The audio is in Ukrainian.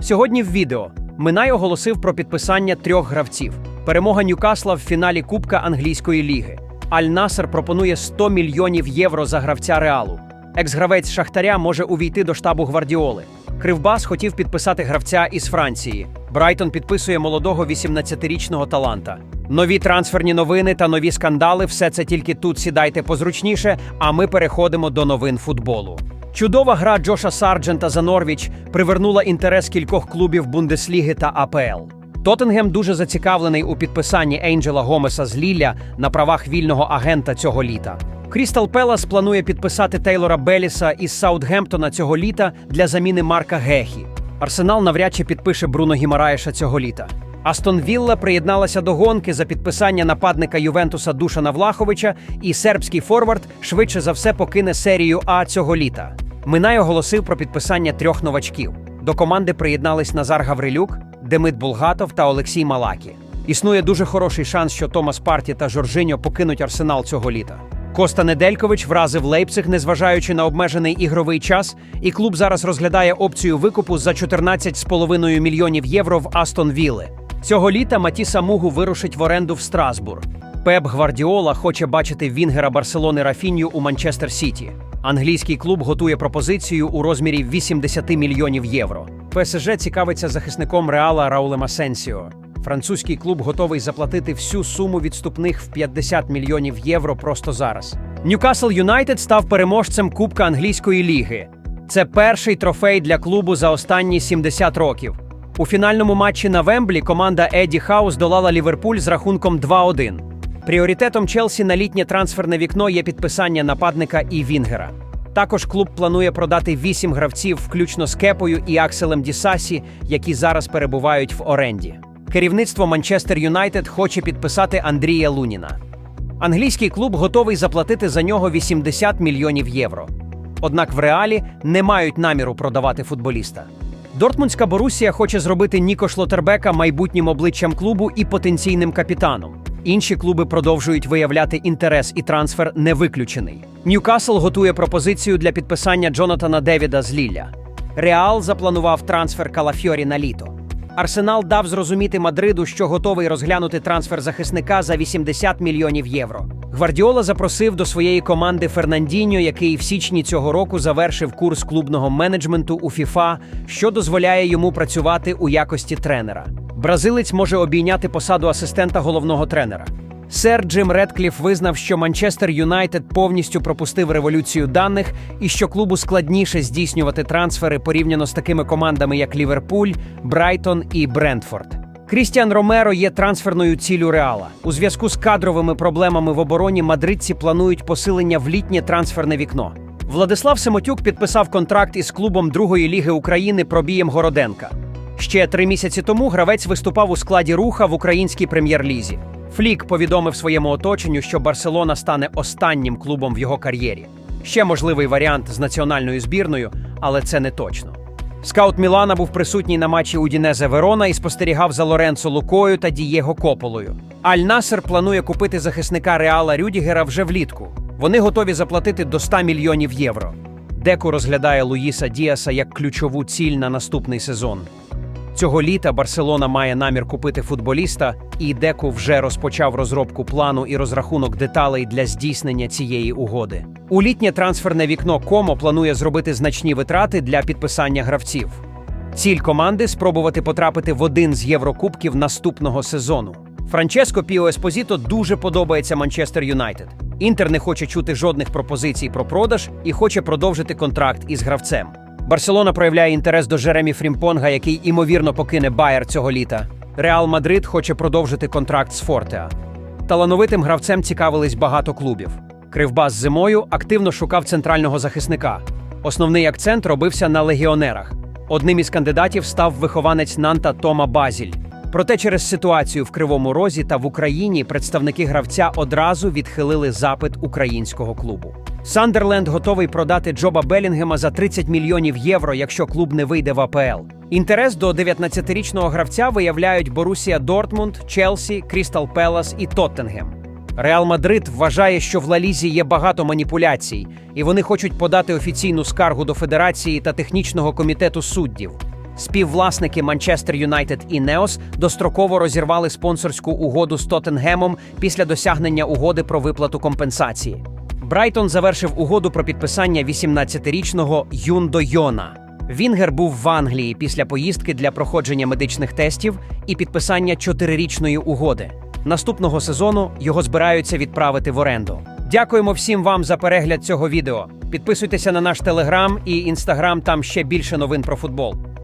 Сьогодні в відео Минай оголосив про підписання трьох гравців. Перемога Ньюкасла в фіналі Кубка англійської ліги. Аль-Насер пропонує 100 мільйонів євро за гравця Реалу. Екс-гравець Шахтаря може увійти до штабу Гвардіоли. Кривбас хотів підписати гравця із Франції. Брайтон підписує молодого 18-річного таланта. Нові трансферні новини та нові скандали все це тільки тут сідайте позручніше, а ми переходимо до новин футболу. Чудова гра Джоша Сарджента за Норвіч привернула інтерес кількох клубів Бундесліги та АПЛ. Тоттенгем дуже зацікавлений у підписанні Ейнджела Гомеса з Лілля на правах вільного агента цього літа. Крістал Пелас планує підписати Тейлора Беліса із Саутгемптона цього літа для заміни Марка Гехі. Арсенал навряд чи підпише Бруно Гімараєша цього літа. Астон Вілла приєдналася до гонки за підписання нападника Ювентуса Душана Влаховича, і сербський форвард швидше за все покине серію А цього літа. Минай оголосив про підписання трьох новачків. До команди приєднались Назар Гаврилюк, Демид Булгатов та Олексій Малакі. Існує дуже хороший шанс, що Томас Парті та Жоржиньо покинуть арсенал цього літа. Коста Неделькович вразив Лейпциг, незважаючи на обмежений ігровий час, і клуб зараз розглядає опцію викупу за 14,5 мільйонів євро в Астон Вілли. Цього літа Матіса Мугу вирушить в оренду в Страсбур. Пеп Гвардіола хоче бачити Вінгера Барселони Рафінью у Манчестер Сіті. Англійський клуб готує пропозицію у розмірі 80 мільйонів євро. ПСЖ цікавиться захисником Реала Раулем Асенсіо. Французький клуб готовий заплатити всю суму відступних в 50 мільйонів євро просто зараз. Ньюкасл Юнайтед став переможцем Кубка англійської ліги. Це перший трофей для клубу за останні 70 років. У фінальному матчі на Вемблі команда Еді Хаус долала Ліверпуль з рахунком 2-1. Пріоритетом Челсі на літнє трансферне вікно є підписання нападника і Вінгера. Також клуб планує продати вісім гравців, включно з Кепою і Акселем Дісасі, які зараз перебувають в оренді. Керівництво Манчестер Юнайтед хоче підписати Андрія Луніна. Англійський клуб готовий заплатити за нього 80 мільйонів євро. Однак в реалі не мають наміру продавати футболіста. Дортмундська Борусія хоче зробити Ніко Шлотербека майбутнім обличчям клубу і потенційним капітаном. Інші клуби продовжують виявляти інтерес і трансфер не виключений. Ньюкасл готує пропозицію для підписання Джонатана Девіда з Лілля. Реал запланував трансфер Калафьорі на літо. Арсенал дав зрозуміти Мадриду, що готовий розглянути трансфер захисника за 80 мільйонів євро. Гвардіола запросив до своєї команди Фернандіньо, який в січні цього року завершив курс клубного менеджменту у ФІФА, що дозволяє йому працювати у якості тренера. Бразилець може обійняти посаду асистента головного тренера. Сер Джим Редкліф визнав, що Манчестер Юнайтед повністю пропустив революцію даних і що клубу складніше здійснювати трансфери порівняно з такими командами, як Ліверпуль, Брайтон і Брентфорд. Крістіан Ромеро є трансферною ціллю Реала. У зв'язку з кадровими проблемами в обороні мадридці планують посилення в літнє трансферне вікно. Владислав Семотюк підписав контракт із клубом Другої ліги України Пробієм Городенка. Ще три місяці тому гравець виступав у складі руха в українській прем'єр-лізі. Флік повідомив своєму оточенню, що Барселона стане останнім клубом в його кар'єрі. Ще можливий варіант з національною збірною, але це не точно. Скаут Мілана був присутній на матчі Удінезе Верона і спостерігав за Лоренцо Лукою та Дієго Кополою. Аль Насер планує купити захисника Реала Рюдігера вже влітку. Вони готові заплатити до 100 мільйонів євро. Деку розглядає Луїса Діаса як ключову ціль на наступний сезон. Цього літа Барселона має намір купити футболіста, і Деку вже розпочав розробку плану і розрахунок деталей для здійснення цієї угоди. У літнє трансферне вікно Комо планує зробити значні витрати для підписання гравців. Ціль команди спробувати потрапити в один з Єврокубків наступного сезону. Франческо Піо Еспозіто дуже подобається Манчестер Юнайтед. Інтер не хоче чути жодних пропозицій про продаж і хоче продовжити контракт із гравцем. Барселона проявляє інтерес до Жеремі Фрімпонга, який імовірно покине Байер цього літа. Реал Мадрид хоче продовжити контракт з Фортеа. Талановитим гравцем цікавились багато клубів. Кривбас зимою активно шукав центрального захисника. Основний акцент робився на легіонерах. Одним із кандидатів став вихованець Нанта Тома Базіль. Проте через ситуацію в Кривому Розі та в Україні представники гравця одразу відхилили запит українського клубу. Сандерленд готовий продати Джоба Белінгема за 30 мільйонів євро, якщо клуб не вийде в АПЛ. Інтерес до 19-річного гравця виявляють Борусія Дортмунд, Челсі, Крістал Пелас і Тоттенгем. Реал Мадрид вважає, що в Лалізі є багато маніпуляцій, і вони хочуть подати офіційну скаргу до Федерації та технічного комітету суддів. Співвласники Манчестер Юнайтед і Неос достроково розірвали спонсорську угоду з Тоттенгемом після досягнення угоди про виплату компенсації. Брайтон завершив угоду про підписання 18-річного Юндо Йона. Вінгер був в Англії після поїздки для проходження медичних тестів і підписання чотирирічної угоди. Наступного сезону його збираються відправити в оренду. Дякуємо всім вам за перегляд цього відео. Підписуйтеся на наш телеграм і інстаграм, там ще більше новин про футбол.